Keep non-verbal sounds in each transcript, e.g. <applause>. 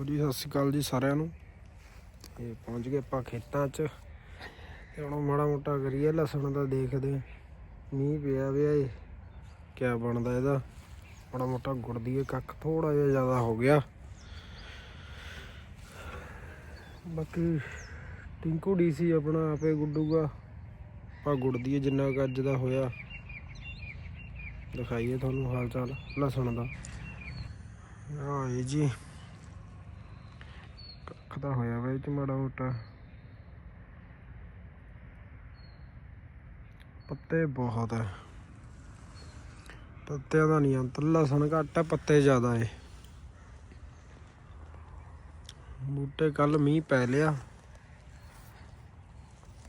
ਲਓ ਜੀ, ਸਤਿ ਸ਼੍ਰੀ ਅਕਾਲ ਜੀ ਸਾਰਿਆਂ ਨੂੰ। ਤੇ ਪਹੁੰਚ ਗਏ ਆਪਾਂ ਖੇਤਾਂ 'ਚ। ਤੇ ਹੁਣ ਮਾੜਾ ਮੋਟਾ ਕਰੀਏ, ਲਸਣ ਦਾ ਦੇਖਦੇ ਹਾਂ। ਮੀਂਹ ਪਿਆ ਵਿਆ ਏ, ਕਿਆ ਬਣਦਾ ਇਹਦਾ? ਮਾੜਾ ਮੋਟਾ ਗੁੜਦੀਏ ਕੱਖ ਥੋੜਾ ਜਿਹਾ ਜ਼ਿਆਦਾ ਹੋ ਗਿਆ। ਬਾਕੀ ਟਿੰਕੂ ਡੀਸੀ ਆਪਣਾ ਆਪੇ ਗੁੱਡੂਗਾ। ਆਪਾਂ ਗੁੜ ਜਿੰਨਾ ਕੁ ਅੱਜ ਦਾ ਹੋਇਆ। ਦਿਖਾਈਏ ਤੁਹਾਨੂੰ ਹਾਲ ਚਾਲ, ਲਸਣ ਦਾ। ਆਏ ਜੀ। ਕੱਖ ਤਾਂ ਹੋਇਆ ਵਾ ਇਹ ਚ ਮਾੜਾ ਮੋਟਾ। ਪੱਤੇ ਬਹੁਤ ਹੈ ਪੱਤਿਆਂ ਦਾ ਨਹੀਂ ਅੰਤ, ਲਸਣ ਘੱਟ ਹੈ ਪੱਤੇ ਜ਼ਿਆਦਾ ਏ। ਬੂਟੇ ਕੱਲ ਮੀਂਹ ਪੈ ਲਿਆ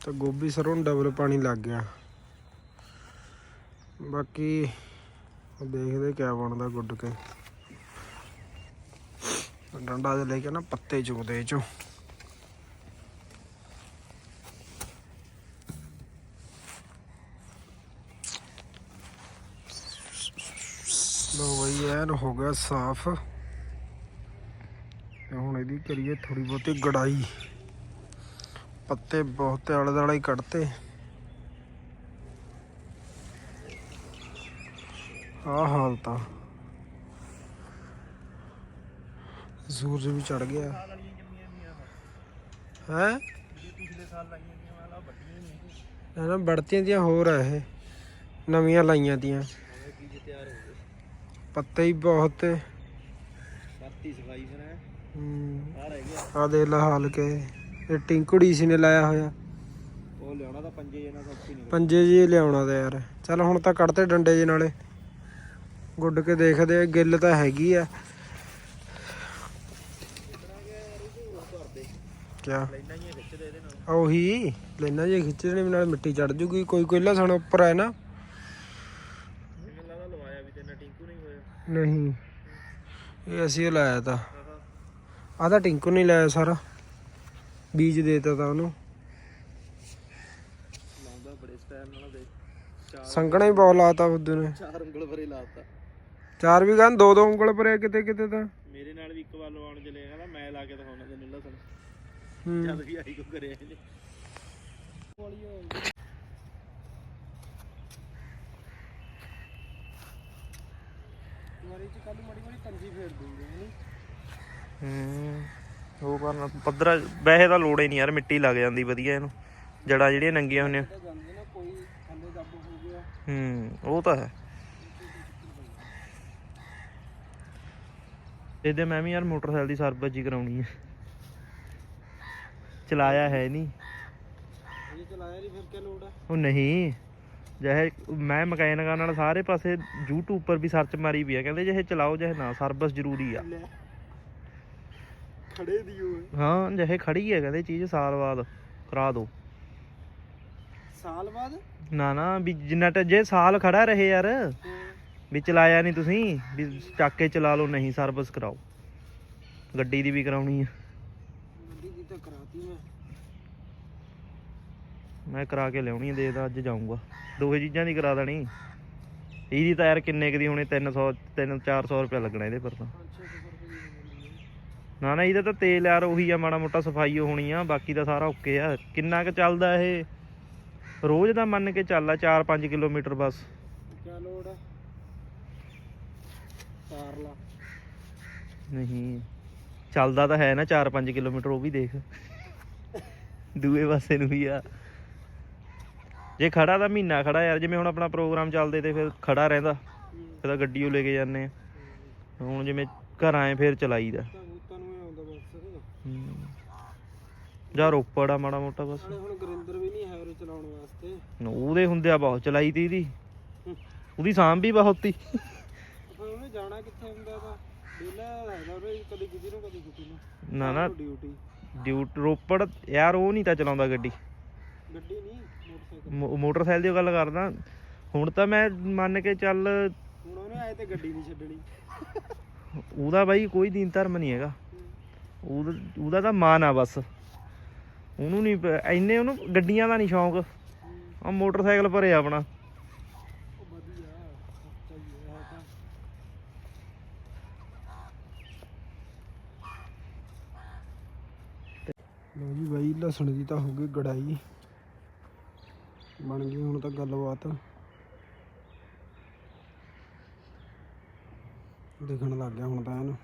ਤਾਂ ਗੋਭੀ ਸਰੋਂ ਨੂੰ ਡਬਲ ਪਾਣੀ ਲੱਗ ਗਿਆ। ਬਾਕੀ ਦੇਖਦੇ ਕਿਆ ਬਣਦਾ ਗੁੱਡ ਕੇ। ਡੰਡਾ ਜਿਹਾ ਲੈ ਕੇ ਨਾ ਪੱਤੇ ਚੁਗਦੇ ਇਹ ਚੋਂ। ਲੋ ਬਈ, ਐਨ ਹੋ ਗਿਆ ਸਾਫ਼। ਤੇ ਹੁਣ ਇਹਦੀ ਕਰੀਏ ਥੋੜੀ ਬਹੁਤੀ ਗੜਾਈ। ਪੱਤੇ ਬਹੁਤ ਆਲੇ ਦੁਆਲੇ ਹੀ ਕੱਢਤੇ। ਆਹ ਹਾਲ ਤਾਂ ਸੂਰਜ ਵੀ ਚੜ ਗਿਆ। ਹੈ? ਨਾ ਨਾ ਬੜਤੀਆਂ ਦੀਆਂ ਹੋਰ ਆ ਇਹ। ਨਵੀਆਂ ਲਾਈਆਂ ਦੀਆਂ। ਪੱਤੇ ਹੀ ਬਹੁਤ ਤੇ। ਕਰਤੀ ਸਫ਼ਾਈ ਫਿਰ ਹੈ। ਹੂੰ, ਆ ਰਹਿ ਗਿਆ ਆਹ ਦੇ ਲਾ ਹਾਲ ਕੇ। ਇਹ ਟਿੰਕੜੀ ਸੀ ਨੇ ਲਾਇਆ ਹੋਇਆ। ਉਹ ਲਿਆਉਣਾ ਤਾਂ ਪੰਜੇ ਨਹੀਂ। ਜੀ ਲਿਆਉਣਾ ਤੇ ਯਾਰ। ਚੱਲ ਹੁਣ ਤਾਂ ਕੱਢਤੇ ਡੰਡੇ ਜੀ ਨਾਲੇ। ਗੁੱਡ ਕੇ ਦੇਖਦੇ ਗਿੱਲ ਤਾਂ ਹੈਗੀ ਆ। ਕਿਆ? ਉਹੀ, ਲੈਣਾ ਜੇ ਖਿੱਚਣੇ ਨਾਲ ਮਿੱਟੀ ਚੜ ਜੂਗੀ, ਕੋਈ ਕੋਈ ਲਸਣ ਉੱਪਰ ਹੈ ਨਾ। ਨਹੀਂ, ਇਹ ਅਸੀਂ ਲਾਇਆ ਤਾਂ। ਆਹ ਤਾਂ ਟਿੰਕੂ ਨਹੀਂ ਲਾਇਆ ਸਾਰਾ। ਬੀਜ ਦੇਤਾ ਤਾਂ ਉਹਨੂੰ। ਲਾਉਂਦਾ ਬੜੇ ਸਟਾਈਲ ਨਾਲ ਦੇ ਸੰਗਣਾ ਹੀ ਬਹੁਤ ਲਾਤਾ ਬੁੱਧੂ ਨੇ ਚਾਰ ਉਂਗਲ ਭਰੇ ਲਾਤਾ ਚਾਰ ਵੀ ਗਾਂ ਦੋ ਦੋ ਉਂਗਲ ਭਰਿਆ ਕਿਤੇ ਕਿਤੇ ਤਾਂ। ਮੇਰੇ ਨਾਲ ਵੀ ਇੱਕ ਵਾਰ ਲਵਾਉਣ ਚਲੇ ਕਹਿੰਦਾ ਮੈਂ ਲਾ ਕੇ ਦਿਖਾਉਣਾ ਤੈਨੂੰ ਲਸਣ। ਹੂੰ। ਜਦ ਵੀ ਆਈ ਕੋ ਕਰਿਆ ਇਹਨੇ। ਵਾਰੀ ਚ ਕੱਲ ਮੜੀ ਮੜੀ ਪੰਜੀ ਫੇਰ ਦੂੰਗੇ ਹੂੰ ਉਹ ਕਰਨਾ ਪੱਧਰਾ ਵੈਸੇ ਤਾਂ ਲੋੜ ਹੀ ਨਹੀਂ ਯਾਰ ਮਿੱਟੀ ਲੱਗ ਜਾਂਦੀ ਵਧੀਆ ਇਹਨੂੰ। ਜੜਾਂ ਜਿਹੜੀਆਂ ਨੰਗੀਆਂ ਹੁੰਦੀਆਂ ਤਾਂ ਜਾਂਦੇ ਨਾ ਕੋਈ ਥੱਲੇ ਦੱਬ ਹੋ ਗਿਆ। ਹੂੰ ਉਹ ਤਾਂ ਹੈ। ਇਹਦੇ ਮੈਂ ਵੀ ਯਾਰ ਮੋਟਰਸਾਈਕਲ ਦੀ ਸਰਵਿਸ ਜੀ ਕਰਾਉਣੀ ਹੈ। ਚਲਾਇਆ ਹੈ ਨਹੀਂ। ਇਹ ਚਲਾਇਆ ਨਹੀਂ ਫਿਰ ਕੀ ਲੋੜ ਹੈ? ਉਹ ਨਹੀਂ। ਜਿਹੇ ਮੈਂ ਮਕੈਨਿਕਾਂ ਨਾਲ ਸਾਰੇ ਪਾਸੇ YouTube ਪਰ ਵੀ ਸਰਚ ਮਾਰੀ ਵੀ ਆ। ਕਹਿੰਦੇ ਜਿਹੇ ਚਲਾਓ ਜਿਹੇ ਨਾ ਸਰਵਿਸ ਜ਼ਰੂਰੀ ਆ। ਖੜੇ ਦੀ ਉਹ ਹਾਂ ਜਿਹੇ ਖੜੀ ਹੈ ਕਹਿੰਦੇ ਚੀਜ਼ ਸਾਲ ਬਾਅਦ ਕਰਾ ਦਿਓ ਸਾਲ ਬਾਅਦ? ਨਾ ਨਾ ਵੀ ਜਿੰਨਾ ਟ ਜੇ ਸਾਲ ਖੜਾ ਰਹੇ ਯਾਰ ਵੀ ਚਲਾਇਆ ਨਹੀਂ ਤੁਸੀਂ ਵੀ ਚੱਕ ਕੇ ਚਲਾ ਲਓ ਨਹੀਂ ਸਰਵਿਸ ਕਰਾਓ। ਗੱਡੀ ਦੀ ਵੀ ਕਰਾਉਣੀ ਆ ਗੱਡੀ ਦੀ ਤਾਂ ਕਰਾਤੀ ਮੈਂ ਮੈਂ ਕਰਾ ਕੇ ਲਿਆਉਣੀ ਆ ਦੇਖਦਾ ਅੱਜ ਜਾਊਂਗਾ। ਦੋਹੇ ਚੀਜ਼ਾਂ ਦੀ ਕਰਾ ਦੇਣੀ। ਇਹਦੀ ਤਾਂ ਯਾਰ ਕਿੰਨੇ ਕੁ ਦੀ ਹੋਣੀ? 300 3 400 ਰੁਪਏ ਲੱਗਣਾ ਇਹਦੇ ਪਰ ਤਾਂ। 500 ਰੁਪਏ ਦੀ ਨਾ ਨਾ ਇਹਦਾ ਤਾਂ ਤੇਲ ਯਾਰ ਉਹੀ ਆ ਮਾੜਾ ਮੋਟਾ ਸਫ਼ਾਈ ਹੋਣੀ ਆ। ਬਾਕੀ ਤਾਂ ਸਾਰਾ ਓਕੇ ਆ। ਕਿੰਨਾ ਕੁ ਚੱਲਦਾ ਇਹ? ਰੋਜ਼ ਦਾ ਮੰਨ ਕੇ ਚੱਲ ਆ 4-5 ਕਿਲੋਮੀਟਰ ਬਸ। ਲੋੜ ਲਾ। ਨਹੀਂ ਚੱਲਦਾ ਤਾਂ ਹੈ ਨਾ 4-5 ਕਿਲੋਮੀਟਰ ਉਹ ਵੀ ਦੇਖ। ਦੂਏ ਪਾਸੇ ਨੂੰ ਵੀ ਆ। ਜੇ ਖੜਾ ਤਾਂ ਮਹੀਨਾ ਖੜਾ ਯਾਰ ਜਿਵੇਂ ਹੁਣ ਆਪਣਾ ਪ੍ਰੋਗਰਾਮ ਚੱਲਦੇ ਤੇ ਫਿਰ ਖੜਾ ਰਹਿੰਦਾ। ਫਿਰ ਤਾਂ ਗੱਡੀ ਉਹ ਲੈ ਕੇ ਜਾਂਦੇ ਆ। ਹੁਣ ਜਿਵੇਂ ਘਰ ਆਏ ਫਿਰ ਚਲਾਈਦਾ। ਜਾਂ ਰੋਪੜ ਆ ਮਾੜਾ ਮੋਟਾ ਬਸ। ਹੁਣ ਗੁਰਿੰਦਰ ਵੀ ਨਹੀਂ ਹੈ ਉਰੇ ਚਲਾਉਣ ਵਾਸਤੇ। ਉਹਦੇ ਹੁੰਦੇ ਆ ਬਹੁਤ ਚਲਾਈ ਤੀ ਦੀ ਉਹਦੀ ਸਾਂਭ ਵੀ ਬਹੁਤ ਤੀ। ਉਹਨੇ ਜਾਣਾ ਕਿੱਥੇ ਹੁੰਦਾ ਕਿਤੇ ਨੂੰ ਨੂੰ। ਨਾ ਨਾ। ਡਿਊਟੀ ਡਿਊਟ ਰੋਪੜ ਯਾਰ ਉਹ ਨਹੀਂ ਤਾਂ ਚਲਾਉਂਦਾ ਗੱਡੀ। ਗੱਡੀ ਨਹੀਂ? ਮੋਟਰਸਾਈਕਲ ਦੀ ਗੱਲ ਕਰਦਾ। ਹੁਣ ਤਾਂ ਮੈਂ ਮੰਨ ਕੇ ਚੱਲ ਹੁਣ ਉਹਨੇ ਆਏ ਤੇ ਗੱਡੀ ਨਹੀਂ ਛੱਡਣੀ। ਉਹਦਾ ਬਾਈ ਕੋਈ ਦੀਨ ਧਰਮ ਨਹੀਂ ਹੈਗਾ। ਉਹਦਾ ਉਹਦਾ ਤਾਂ ਮਾਨ ਆ ਬਸ। ਉਹਨੂੰ ਨਹੀਂ ਐਨੇ ਉਹਨੂੰ ਗੱਡੀਆਂ ਦਾ ਨਹੀਂ ਸ਼ੌਂਕ। ਆ ਮੋਟਰਸਾਈਕਲ ਭਰੇ ਆਪਣਾ। ਲੋ ਜੀ ਬਾਈ ਲਸਣ ਦੀ ਤਾਂ ਹੋ ਗਈ ਗੜਾਈ ਬਣ ਗਈ ਹੁਣ ਤਾਂ ਗੱਲਬਾਤ। ਦਿਖਣ ਲੱਗ ਗਿਆ ਹੁਣ ਤਾਂ ਇਹਨੂੰ।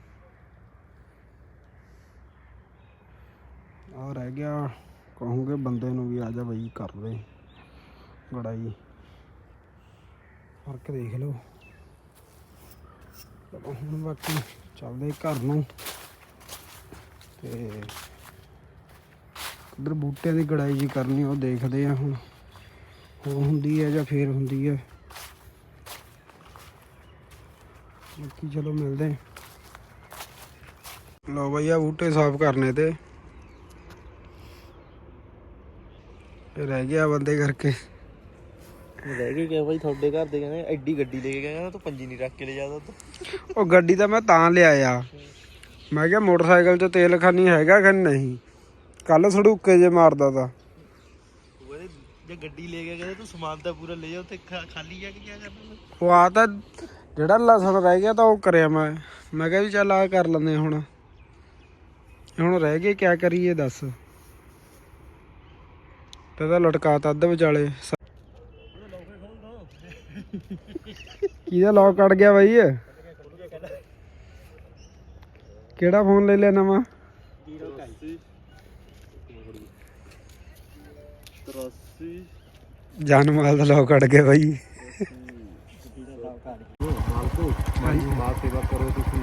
ਆ ਰਹਿ ਗਿਆ। ਕਹੂੰਗੇ ਬੰਦੇ ਨੂੰ ਵੀ ਆ ਜਾ ਬਈ, ਕਰ ਦੇ ਗੜਾਈ ਫ਼ਰਕ ਦੇਖ ਲਓ। ਚਲੋ ਹੁਣ ਬਾਕੀ ਚੱਲਦੇ ਘਰ ਨੂੰ। ਤੇ ਉਧਰ ਬੂਟਿਆਂ ਦੀ ਗੜਾਈ ਜੀ ਕਰਨੀ, ਉਹ ਦੇਖਦੇ ਆ ਹੁਣ। ਹੋ ਹੁੰਦੀ ਹੈ ਜਾਂ ਫੇਰ ਹੁੰਦੀ ਹੈ ਬਾਕੀ ਚਲੋ ਮਿਲਦੇ ਲੋ ਭਈਆ ਬੂਟੇ ਸਾਫ਼ ਕਰਨੇ ਤੇ ਇਹ ਰਹਿ ਗਿਆ ਬੰਦੇ ਕਰਕੇ ਰਹਿ ਗਏ ਕਿ ਭਾਈ ਤੁਹਾਡੇ ਘਰ ਦੇ ਕਹਿੰਦੇ ਐਡੀ ਗੱਡੀ ਲੈ ਕੇ ਗਏ ਤੂੰ ਪੰਜੀ ਨਹੀਂ ਰੱਖ ਕੇ ਲੈ ਜਾਂਦਾ ਤੂੰ ਉਹ ਗੱਡੀ ਤਾਂ ਮੈਂ ਤਾਂ ਲਿਆਇਆ ਮੈਂ ਕਿਹਾ ਮੋਟਰਸਾਈਕਲ 'ਚ ਤੇਲ ਖਾਨੀ ਹੈਗਾ ਕਿ ਨਹੀਂ ਕੱਲ ਸੜੂਕੇ ਜੇ ਮਾਰਦਾ ਤਾ ਉਹ ਕਹਿੰਦੇ ਜੇ ਗੱਡੀ ਲੈ ਕੇ ਗਏ ਤੂੰ ਸਮਾਨ ਤਾਂ ਪੂਰਾ ਲੈ ਜਾ, ਉੱਥੇ ਖਾ- ਖਾਲੀ ਜਾ ਕੇ ਕੀ ਕਰਨਾ ਉਹ ਆ ਤਾਂ ਜਿਹੜਾ ਲਸਣ ਰਹਿ ਗਿਆ ਤਾਂ ਉਹ ਕਰਿਆ ਮੈਂ। ਮੈਂ ਕਿਹਾ ਵੀ ਚੱਲ ਆ ਕਰ ਲੈਂਦੇ ਹੁਣ। ਹੁਣ ਰਹਿ ਗਏ, ਕਿਆ ਕਰੀਏ ਦੱਸ। ਤੇ ਤਾਂ ਲਟਕਾਤਾ ਅੱਧ ਵਿਚਾਲੇ। ਸ- ਕਿਹਦਾ ਲੌਕ ਕੱਢ ਗਿਆ ਬਾਈ? ਕਿਹੜਾ ਫੋਨ ਲੈ ਲਿਆ ਨਵਾਂ? 83 ਜਾਨਮਾਲ ਦਾ ਲੌਕ ਕੱਢ ਗਿਆ ਬਾਈ। ਮਾਲਕੋ ਮਾਲੀ ਮਾਲ ਸੇਵਾ ਕਰੋ ਤੁਸੀਂ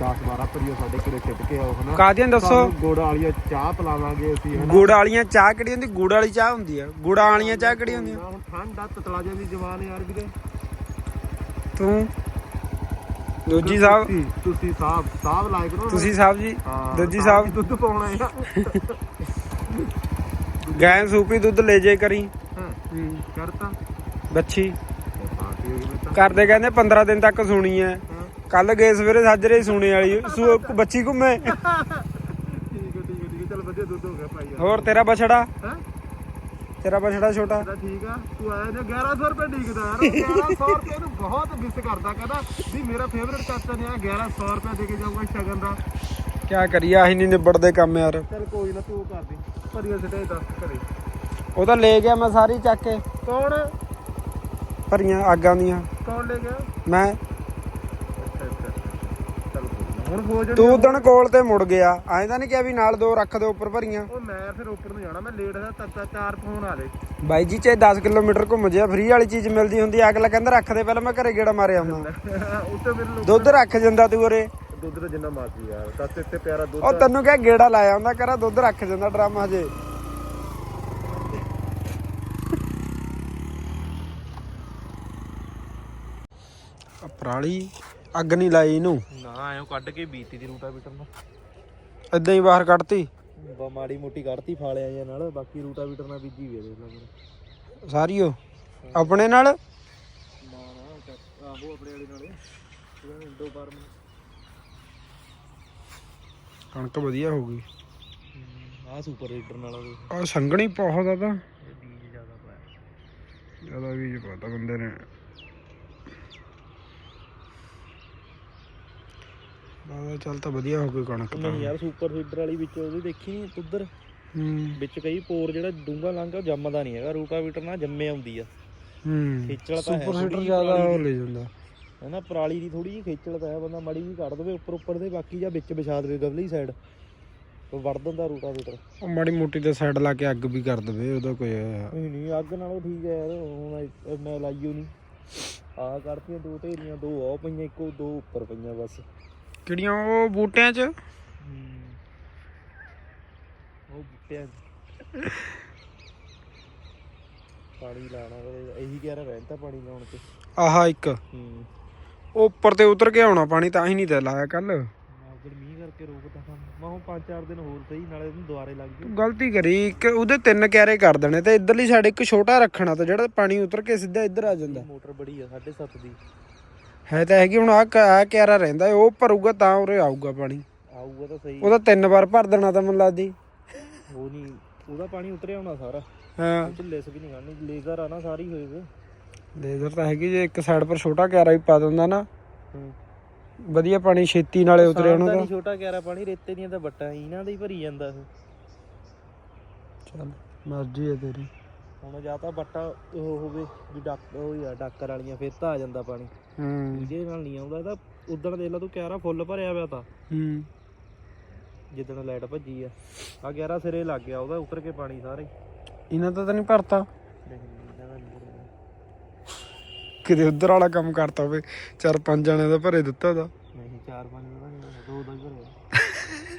10 12 ਭਰੀਓ ਸਾਡੇ ਘਰੇ ਛਿੱਟ ਕੇ ਆਓ ਹਨਾ ਕਾਦੀਆਂ ਦੱਸੋ? ਤੁਹਾਨੂੰ ਗੁੜ ਵਾਲੀਆਂ ਚਾਹ ਪਿਲਾਵਾਂਗੇ ਅਸੀਂ ਹਨਾ ਗੁੜ ਵਾਲੀਆਂ ਚਾਹ ਕਿਹੜੀ ਹੁੰਦੀ? ਗੁੜ ਵਾਲੀ ਚਾਹ ਹੁੰਦੀ ਆ। ਗੁੜਾਂ ਵਾਲੀਆਂ ਚਾਹ ਕਿਹੜੀ ਹੁੰਦੀਆਂ? ਹੁਣ ਠੰਡ ਆ ਤਤਲਾ ਜਾਂਦੀ ਜਵਾਨ ਯਾਰ ਵੀਰੇ ਤੂੰ? ਦੂਜੀ ਸਾਹਿਬ। ਤੁਸੀਂ- ਤੁਸੀਂ ਸਾਹਿਬ ਸਾਹਿਬ ਲਾਇਕ ਕਰੋ ਤੁਸੀਂ ਸਾਹਿਬ ਜੀ। ਹਾਂ, ਦੂਜੀ ਸਾਹਿਬ ਦੁੱਧ ਪਾਉਣਾ ਹੈ ਗਾਂ ਸੂਪੀ ਦੁੱਧ ਲੈ ਜੇ ਕਰੀ। ਹਾਂ ਹੂੰ, ਕਰਤਾ ਬੱਚੀ ਹਾਂ ਕਰਦੇ ਕਹਿੰਦੇ 15 ਦਿਨ ਤੱਕ ਸੁਣੀ ਐ। ਕੱਲ ਗਏ ਸਵੇਰੇ ਸਾਜਰੇ ਸੁਣੇ ਵਾਲੀ। ਸੂ <laughs> ਬੱਚੀ ਘੁੰਮੇ। ਠੀਕ ਹੈ ਠੀਕ ਹੈ ਠੀਕ ਹੈ। ਚਲ ਵਧੀਆ ਦੁੱਧ ਹੋ ਗਿਆ ਭਾਈ। ਯਾਰ ਹੋਰ ਤੇਰਾ ਬਛੜਾ? ਹੈ? ਤੇਰਾ ਬਛੜਾ ਛੋਟਾ? ਤਾਂ ਠੀਕ ਆ। ਤੂੰ ਆਇਆ ਨੇ 1100 ਰੁਪਏ ਡੀਕਦਾ ਯਾਰ। 1100 ਰੁਪਏ ਨੂੰ ਬਹੁਤ ਮਿਸ ਕਰਦਾ ਕਹਿੰਦਾ। ਵੀ ਮੇਰਾ ਫੇਵਰਿਟ ਚਾਚਾ ਨੇ ਆ 1100 ਰੁਪਏ ਦੇ ਕੇ ਜਾਊਗਾ ਸ਼ਗਨ ਦਾ। ਕਿਆ ਕਰੀਏ ਆਹੀ ਨਹੀਂ ਨਿਬੜਦੇ ਕੰਮ ਯਾਰ। ਚਲ ਕੋਈ ਨਾ ਤੂੰ ਕਰ ਦੇ। ਭਰੀਆਂ ਸਿੱਟੇ ਦੱਸ ਘਰੇ। ਉਹ ਤਾਂ ਲੈ ਗਿਆ ਮੈਂ ਸਾਰੀ ਚੱਕ ਕੇ। ਕੌਣ? ਭਰੀਆਂ ਆਗਾਂ ਦੀਆਂ। ਕੌਣ ਲੈ ਗਿਆ? ਮੈਂ। ਅੱਛਾ ਅੱਛਾ ਚਲ ਕੋਈ ਨਾ। ਹੁਣ ਹੋ ਜਾਣੀ ਤੂੰ ਉਦਣ ਕੋਲ ਤੇ ਮੁੜ ਗਿਆ। ਐਂ ਤਾਂ ਨਹੀਂ ਕਿਹਾ ਵੀ ਨਾਲ ਦੋ ਰੱਖ ਦੇ ਉੱਪਰ ਭਰੀਆਂ। ਉਹ ਮੈਂ ਫਿਰ ਉੱਪਰ ਨੂੰ ਜਾਣਾ। ਮੈਂ ਲੇਟ ਦਾ ਤੱਤਾ ਚਾਰ ਫੋਨ ਆ ਲੈ। ਬਾਈ ਜੀ ਚਾਹੇ 10 ਕਿਲੋਮੀਟਰ ਘੁੰਮ ਜਿਆ ਫ੍ਰੀ ਵਾਲੀ ਚੀਜ਼ ਮਿਲਦੀ ਹੁੰਦੀ ਅਗਲਾ ਕਹਿੰਦਾ ਰੱਖ ਦੇ ਪਹਿਲਾਂ ਮੈਂ ਘਰੇ ਗੇੜਾ ਮਾਰਿਆ ਆਉਂਦਾ ਉੱਤੇ ਮੇਰੇ ਲੋਕ ਦੁੱਧ ਰੱਖ ਜਾਂਦਾ ਤੂੰ ਉਰੇ। ਦੁੱਧ ਦਾ ਜਿੰਨਾ ਮਰਜ਼ੀ ਯਾਰ ਦੱਸ ਇੱਥੇ ਪਿਆਰਾ ਦੁੱਧ ਉਹ ਤੈਨੂੰ ਕਿਹਾ ਗੇੜਾ ਲਾਇਆ ਹੁੰਦਾ ਕਰਾ ਦੁੱਧ ਰੱਖ ਜਾਂਦਾ ਡਰਾਮਾ ਹਜੇ। ਆ ਪਰਾਲੀ ਅੱਗ ਨਹੀਂ ਲਾਈ ਇਹਨੂੰ। ਨਾ ਆਇਓ ਕੱਢ ਕੇ ਬੀਤੀ ਦੀ ਰੂਟਾ ਬੀਟਰ ਨਾਲ ਇਦਾਂ ਹੀ ਬਾਹਰ ਕੱਢਤੀ। ਬਾ ਮਾੜੀ ਮੋਟੀ ਕੱਢਤੀ ਫਾਲਿਆਂ ਜਾਂ ਨਾਲ ਬਾਕੀ ਰੂਟਾ ਬੀਟਰ ਨਾਲ ਬੀਜੀ ਵੀ ਆ ਦੇਖ ਲਾ ਮੇਰਾ ਸਾਰੀ ਉਹ ਆਪਣੇ ਨਾਲ? ਨਾ ਨਾ ਆਹੋ ਆਪਣੇ ਵਾਲੇ ਨਾਲੇ। ਉਹਦਾ ਇੰਡੋ ਫਾਰਮ। ਕਣਕ ਵਧੀਆ ਹੋ ਗਈ। ਆ ਸੁਪਰ ਰੀਡਰ ਨਾਲ ਆ ਸੰਘਣੀ ਬਹੁਤ ਆ ਤਾਂ। ਬੀਜ ਜ਼ਿਆਦਾ ਪਾਇਆ। ਜ਼ਿਆਦਾ ਵੀ ਪਤਾ ਬੰਦੇ ਨੇ। ਬਾਬਾ ਚੱਲ ਤਾਂ ਵਧੀਆ ਹੋ ਗਈ ਕਣਕ ਤਾਂ। ਨਹੀਂ ਯਾਰ ਸੁਪਰ ਰੀਡਰ ਵਾਲੀ ਵਿੱਚ ਉਹਦੀ ਦੇਖੀ ਨਹੀਂ ਉਧਰ ਹੂੰ। ਵਿੱਚ ਕਈ ਪੋਰ ਜਿਹੜਾ ਡੂੰਗਾ ਲੰਘਾ ਜੰਮਦਾ ਨਹੀਂ ਹੈਗਾ। ਰੂਟਾ ਬੀਟਰ ਨਾਲ ਜੰਮੇ ਆਉਂਦੀ ਆ। ਹੂੰ। ਖੇਚਲ ਤਾਂ ਹੈ। ਸੁਪਰ ਥੋੜ੍ਹੀ ਜ਼ਿਆਦਾ ਲੈ ਜਾਂਦਾ। ਹਨਾ ਪਰਾਲੀ ਦੀ ਥੋੜੀ ਜਿਹੀ ਖੇਚਲ ਹੈ ਬੰਦਾ ਮਾੜੀ ਜਿਹੀ ਕੱਢ ਦੇਵੇ ਉੱਪਰ ਉੱਪਰ ਦੇ ਬਾਕੀ ਜਾਂ ਵਿੱਚ ਵਿਛਾ ਦੇਵੇ ਗਵਲੀ ਸਾਈਡ ਵੜ ਦਿੰਦਾ ਰੂਟਾ ਬੀਟਰ ਉਹ ਮਾੜੀ ਮੋਟੀ ਤੇ ਸਾਈਡ ਲਾ ਕੇ ਅੱਗ ਵੀ ਕਰ ਦਵੇ ਉਹਦਾ ਕੋਈ ਨਹੀਂ ਨਹੀਂ ਅੱਗ ਨਾਲੋਂ ਠੀਕ ਹੈ ਯਾਰ ਹੁਣ ਮੈਂ ਲਾਈਓ ਨਹੀਂ ਆਹ ਕੱਢਤੀਆਂ ਦੋ ਢੇਰੀਆਂ ਦੋ ਉਹ ਪਈਆਂ ਇੱਕੋ ਦੋ ਉੱਪਰ ਪਈਆਂ ਬਸ। ਕਿਹੜੀਆਂ ਉਹ ਬੂਟਿਆਂ 'ਚ? ਉਹ ਬੁੱਟਿਆਂ 'ਚ। ਪਾਣੀ ਲਾਣਾ ਇਹੀ ਕਹਿ ਰਿਹਾ ਰਹਿੰਦਾ ਪਾਣੀ ਲਾਉਣ ਤੇ। ਆਹਾ ਇੱਕ। ਹੂੰ। ਉਹ ਉੱਪਰ ਤੇ ਉਤਰ ਕੇ ਆਉਣਾ ਪਾਣੀ ਤਾਂ ਹੀ ਨਹੀਂ ਤੇ ਲਾਇਆ ਕੱਲ ਮੈਂ ਉਧਰ ਮੀਂਹ ਕਰਕੇ ਰੋਕਦਾ ਕੰਮ ਮੈਂ ਹੁਣ ਪੰਜ ਚਾਰ ਦਿਨ ਹੋਰ ਸਹੀ ਨਾਲੇ ਉਹਨੂੰ ਦੁਬਾਰੇ ਲੱਗ ਜੂ ਗਲਤੀ ਕਰੀ ਇੱਕ ਉਹਦੇ ਤਿੰਨ ਕਿਆਰੇ ਕਰ ਦੇਣੇ ਤੇ ਇਧਰਲੀ ਸਾਈਡ ਇੱਕ ਛੋਟਾ ਰੱਖਣਾ ਤਾਂ ਜਿਹੜਾ ਪਾਣੀ ਉਤਰ ਕੇ ਸਿੱਧਾ ਇੱਧਰ ਆ ਜਾਂਦਾ। ਮੋਟਰ ਬੜੀ ਆ 7.5 ਦੀ। ਹੈ ਤਾਂ ਹੈਗੀ ਹੁਣ ਆ ਆ ਕਿਆਰਾ ਰਹਿੰਦਾ ਉਹ ਭਰੂਗਾ ਤਾਂ ਉਰੇ ਆਊਗਾ ਪਾਣੀ। ਆਊਗਾ ਤਾਂ ਸਹੀ। ਉਹਦਾ ਤਿੰਨ ਵਾਰ ਭਰ ਦੇਣਾ ਤਾਂ ਮੈਨੂੰ ਲੱਗਦੀ। ਉਹ ਨਹੀਂ ਉਹਦਾ ਪਾਣੀ ਉਤਰਿਆ ਹੋਣਾ ਸਾਰਾ। ਹਾਂ। ਲਿਸ ਵੀ ਨਹੀਂ ਕਰਨੀ ਲੇਜ਼ਰ ਆ ਨਾ ਸਾਰੀ ਹੋਏ ਵੇ ਲੇਜ਼ਰ ਤਾਂ ਹੈਗੀ ਜੇ ਇੱਕ ਸਾਈਡ ਪਰ ਛੋਟਾ ਕਿਆਰਾ ਵੀ ਪਾ ਦਿੰਦਾ ਨਾ। ਵਧੀਆ ਪਾਣੀ ਛੇਤੀ ਨਾਲੇ ਉਤਰੇ ਉਹਨਾਂ ਦਾ ਨਹੀਂ ਛੋਟਾ ਕਿਆਰਾ ਪਾਣੀ ਰੇਤੇ ਦੀਆਂ ਤਾਂ ਬੱਟਾਂ ਇਹਨਾਂ ਦਾ ਹੀ ਭਰੀ ਜਾਂਦਾ ਇਹ ਚੱਲ ਮਰਜ਼ੀ ਹੈ ਤੇਰੀ। ਹੁਣ ਜਾਂ ਤਾਂ ਬੱਟਾ ਉਹ ਹੋਵੇ ਵੀ ਡੱਕ ਉਹ ਯਾਰ ਡਾਕਰ ਵਾਲੀਆਂ ਫਿਰ ਤਾਂ ਆ ਜਾਂਦਾ ਪਾਣੀ। ਹੂੰ। ਇਹਦੇ ਨਾਲ ਨਹੀਂ ਆਉਂਦਾ ਇਹਦਾ ਉਦਣ ਦੇਖ ਲਾ ਤੂੰ ਕਿਆਰਾ ਫੁੱਲ ਭਰਿਆ ਪਿਆ ਤਾਂ। ਹੂੰ। ਜਿੱਦਣ ਲਾਈਟ ਭੱਜੀ ਆ। ਆ 11 ਸਿਰੇ ਲੱਗ ਗਿਆ ਉਹਦਾ ਉਤਰ ਕੇ ਪਾਣੀ ਸਾਰੇ। ਇਹਨਾਂ ਤਾਂ ਤਾਂ ਨਹੀਂ ਭਰਤਾ ਨਹੀਂ ਇਹਨਾਂ ਦਾ ਨਹੀਂ ਭਰਿਆ। ਕਿਤੇ ਉਧਰ ਵਾਲਾ ਕੰਮ ਕਰਤਾ ਹੋਵੇ ਚਾਰ ਪੰਜ ਜਣੇ ਦਾ ਭਰੇ ਦਿੱਤਾ ਦਾ ਨਹੀਂ ਚਾਰ ਪੰਜ ਦਾ ਨਹੀਂ ਭਰਿਆ, ਦੋ ਦੋ ਹੀ ਭਰਿਆ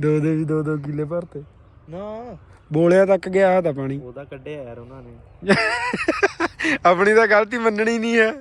ਦੋ ਦੇ ਵੀ ਦੋ ਦੋ ਕਿੱਲੇ ਭਰਤੇ। ਨਾ। ਬੋਲਿਆ ਤੱਕ ਗਿਆ ਤਾਂ ਪਾਣੀ। ਉਹਦਾ ਕੱਢਿਆ ਯਾਰ ਉਹਨਾਂ ਨੇ। <laughs> ਆਪਣੀ ਤਾਂ ਗਲਤੀ ਮੰਨਣੀ ਨਹੀਂ ਹੈ।